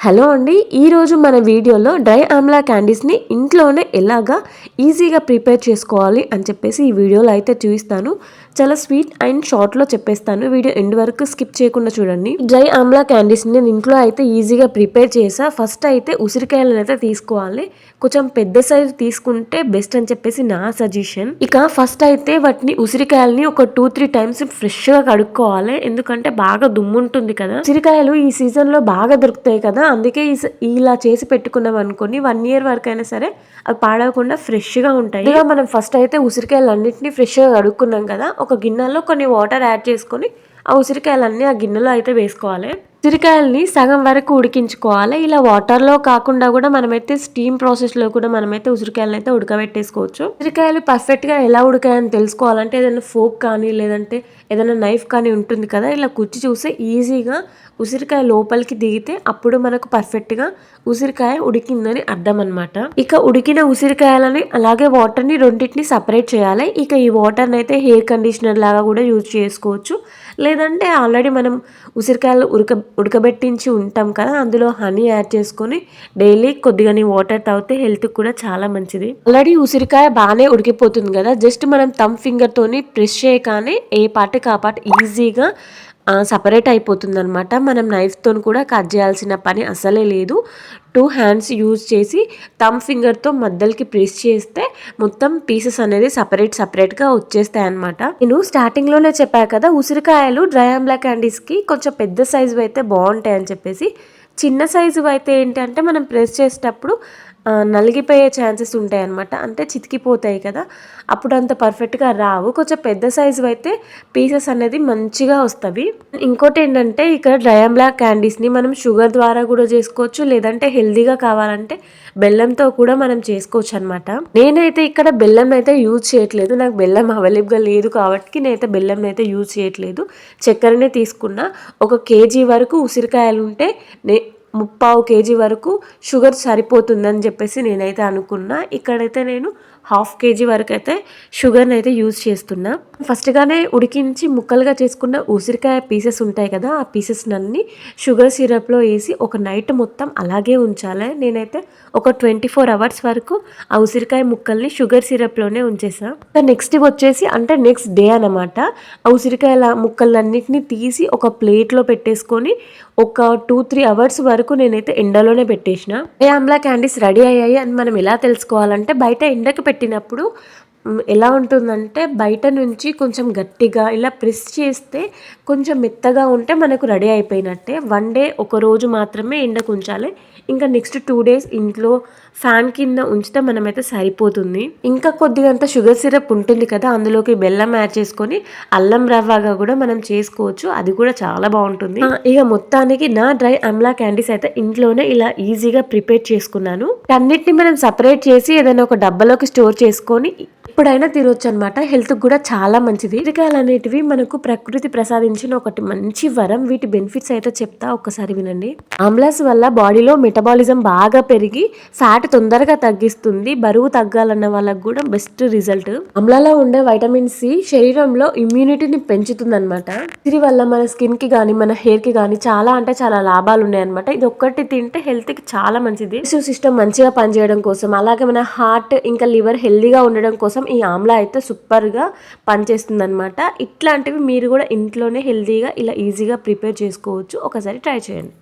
Hello అండి ఈరోజు మన వీడియోలో డ్రై ఆమ్లా క్యాండీస్ని ఇంట్లోనే ఎలాగా ఈజీగా ప్రిపేర్ చేసుకోవాలి అని చెప్పేసి ఈ వీడియోలో అయితే చూపిస్తాను. చాలా స్వీట్ అండ్ షార్ట్లో చెప్పేస్తాను. వీడియో ఎండ్ వరకు స్కిప్ చేయకుండా చూడండి. డ్రై ఆమ్లా క్యాండీస్ని నేను ఇంట్లో అయితే ఈజీగా ప్రిపేర్ చేసా. ఫస్ట్ అయితే ఉసిరికాయలను అయితే తీసుకోవాలి. కొంచెం పెద్ద సైజు తీసుకుంటే బెస్ట్ అని చెప్పేసి నా సజెషన్. ఇక ఫస్ట్ అయితే వాటిని ఉసిరికాయలని ఒక టూ త్రీ టైమ్స్ ఫ్రెష్గా కడుక్కోవాలి. ఎందుకంటే బాగా దుమ్ము ఉంటుంది కదా. ఉసిరికాయలు ఈ సీజన్లో బాగా దొరుకుతాయి కదా. అందుకే ఇలా చేసి పెట్టుకున్నాం అనుకోని వన్ ఇయర్ వరకు అయినా సరే అవి పాడవకుండా ఫ్రెష్గా ఉంటాయి. ఇలా మనం ఫస్ట్ అయితే ఉసిరికాయలు అన్నింటినీ ఫ్రెష్గా కడుక్కున్నాం కదా ఒక గిన్నెలో కొన్ని వాటర్ యాడ్ చేసుకొని ఆ ఉసిరికాయలన్నీ ఆ గిన్నెలో అయితే వేసుకోవాలి. ఉసిరికాయల్ని సగం వరకు ఉడికించుకోవాలి. ఇలా వాటర్లో కాకుండా కూడా మనమైతే స్టీమ్ ప్రాసెస్లో కూడా మనమైతే ఉసిరికాయలను అయితే ఉడకబెట్టేసుకోవచ్చు. ఉసిరికాయలు పర్ఫెక్ట్గా ఎలా ఉడికాయని తెలుసుకోవాలంటే ఏదైనా ఫోక్ కానీ లేదంటే ఏదైనా నైఫ్ కానీ ఉంటుంది కదా ఇలా కుచ్చి చూస్తే ఈజీగా ఉసిరికాయ లోపలికి దిగితే అప్పుడు మనకు పర్ఫెక్ట్గా ఉసిరికాయ ఉడికిందని అర్థం అనమాట ఇక ఉడికిన ఉసిరికాయలని అలాగే వాటర్ని రెండింటిని సపరేట్ చేయాలి. ఇక ఈ వాటర్ని అయితే హెయిర్ కండిషనర్ లాగా కూడా యూజ్ చేసుకోవచ్చు. లేదంటే ఆల్రెడీ మనం ఉసిరికాయలు ఉడక ఉడకబెట్టించి ఉంటాం కదా అందులో హనీ యాడ్ చేసుకొని డైలీ కొద్దిగా వాటర్ తాగితే హెల్త్కి కూడా చాలా మంచిది. ఆల్రెడీ ఉసిరికాయ బాగానే ఉడికిపోతుంది కదా జస్ట్ మనం తమ్ ఫింగర్తోని ప్రెస్ చేయగానే ఏ పాటకి ఆ పాట ఈజీగా సపరేట్ అయిపోతుంది అనమాట మనం నైఫ్తో కూడా కట్ చేయాల్సిన పని అసలే లేదు. టూ హ్యాండ్స్ యూజ్ చేసి థమ్ ఫింగర్తో మధ్యలకి ప్రెస్ చేస్తే మొత్తం పీసెస్ అనేది సపరేట్ సపరేట్గా వచ్చేస్తాయి అనమాట నేను స్టార్టింగ్లోనే చెప్పాను కదా ఉసిరికాయలు డ్రై అంబ్లా క్యాండీస్కి కొంచెం పెద్ద సైజు అయితే బాగుంటాయి అని చెప్పేసి చిన్న సైజు అయితే ఏంటంటే మనం ప్రెస్ చేసేటప్పుడు నలిగిపోయే ఛాన్సెస్ ఉంటాయి అనమాట అంటే చితికిపోతాయి కదా. అప్పుడు అంత పర్ఫెక్ట్గా రావు. కొంచెం పెద్ద సైజు అయితే పీసెస్ అనేది మంచిగా వస్తాయి ఇంకోటి ఏంటంటే ఇక్కడ డ్రయాంబ్లా క్యాండీస్ని మనం షుగర్ ద్వారా కూడా చేసుకోవచ్చు. లేదంటే హెల్దీగా కావాలంటే బెల్లంతో కూడా మనం చేసుకోవచ్చు అనమాట నేనైతే ఇక్కడ బెల్లం అయితే యూజ్ చేయట్లేదు. నాకు బెల్లం అవైలబుల్గా లేదు కాబట్టి నేనైతే బెల్లం అయితే యూజ్ చేయట్లేదు. చక్కెరనే తీసుకున్నా. ఒక కేజీ వరకు ఉసిరికాయలు ఉంటే నే ముప్పావు కేజీ వరకు షుగర్ సరిపోతుందని చెప్పేసి నేనైతే అనుకున్నా. ఇక్కడైతే నేను హాఫ్ కేజీ వరకు అయితే షుగర్ని అయితే యూజ్ చేస్తున్నా. ఫస్ట్గానే ఉడికించి ముక్కలుగా చేసుకున్న ఉసిరికాయ పీసెస్ ఉంటాయి కదా ఆ పీసెస్ అన్ని షుగర్ సిరప్లో వేసి ఒక నైట్ మొత్తం అలాగే ఉంచాలి. నేనైతే ఒక ట్వంటీ ఫోర్ అవర్స్ వరకు ఆ ఉసిరికాయ ముక్కల్ని షుగర్ సిరప్లోనే ఉంచేసా. నెక్స్ట్ వచ్చేసి అంటే నెక్స్ట్ డే అనమాట ఆ ఉసిరికాయల ముక్కలన్నిటిని తీసి ఒక ప్లేట్లో పెట్టేసుకొని ఒక టూ త్రీ అవర్స్ వరకు నేనైతే ఎండలోనే పెట్టేసిన. ఏ ఆమ్లా క్యాండీస్ రెడీ అయ్యాయి అని మనం ఎలా తెలుసుకోవాలంటే బయట ఎండకి పెట్టినప్పుడు ఎలా ఉంటుందంటే బయట నుంచి కొంచెం గట్టిగా ఇలా ప్రెస్ చేస్తే కొంచెం మెత్తగా ఉంటే మనకు రెడీ అయిపోయినట్టే. వన్ డే ఒక రోజు మాత్రమే ఎండకు ఉంచాలి ఇంకా నెక్స్ట్ టూ డేస్ ఇంట్లో ఫ్యాన్ కింద ఉంచితే మనమైతే సరిపోతుంది. ఇంకా కొద్దిగా అంత షుగర్ సిరప్ ఉంటుంది కదా అందులోకి బెల్లం యాడ్ చేసుకొని అల్లం రవ్వగా కూడా మనం చేసుకోవచ్చు. అది కూడా చాలా బాగుంటుంది. ఇక మొత్తానికి నా డ్రై అమ్లా క్యాండీస్ అయితే ఇంట్లోనే ఇలా ఈజీగా ప్రిపేర్ చేసుకున్నాను. అన్నిటిని మనం సపరేట్ చేసి ఏదైనా ఒక డబ్బాలోకి స్టోర్ చేసుకొని ఎప్పుడైనా తినొచ్చు అనమాట హెల్త్ కూడా చాలా మంచిది. ఇరికాయలు అనేటివి మనకు ప్రకృతి ప్రసాదించిన ఒకటి మంచి వరం. వీటి బెనిఫిట్స్ అయితే చెప్తా ఒక్కసారి వినండి. ఆమ్లాస్ వల్ల బాడీలో మెటబాలిజం బాగా పెరిగి ఫ్యాట్ తొందరగా తగ్గిస్తుంది. బరువు తగ్గాలన్న వాళ్ళకు కూడా బెస్ట్ రిజల్ట్. ఆమ్లాలో ఉండే వైటమిన్ సి శరీరంలో ఇమ్యూనిటీని పెంచుతుంది అనమాట దీని వల్ల మన స్కిన్కి కానీ మన హెయిర్కి కానీ చాలా అంటే చాలా లాభాలు ఉన్నాయన్నమాట ఇది ఒక్కటి తింటే హెల్త్కి చాలా మంచిది. సిస్టమ్ మంచిగా పనిచేయడం కోసం అలాగే మన హార్ట్ ఇంకా లివర్ హెల్దీగా ఉండడం కోసం ఈ ఆమ్లా అయితే సూపర్గా పనిచేస్తుంది అనమాట ఇట్లాంటివి మీరు కూడా ఇంట్లోనే హెల్తీగా ఇలా ఈజీగా ప్రిపేర్ చేసుకోవచ్చు. ఒకసారి ట్రై చేయండి.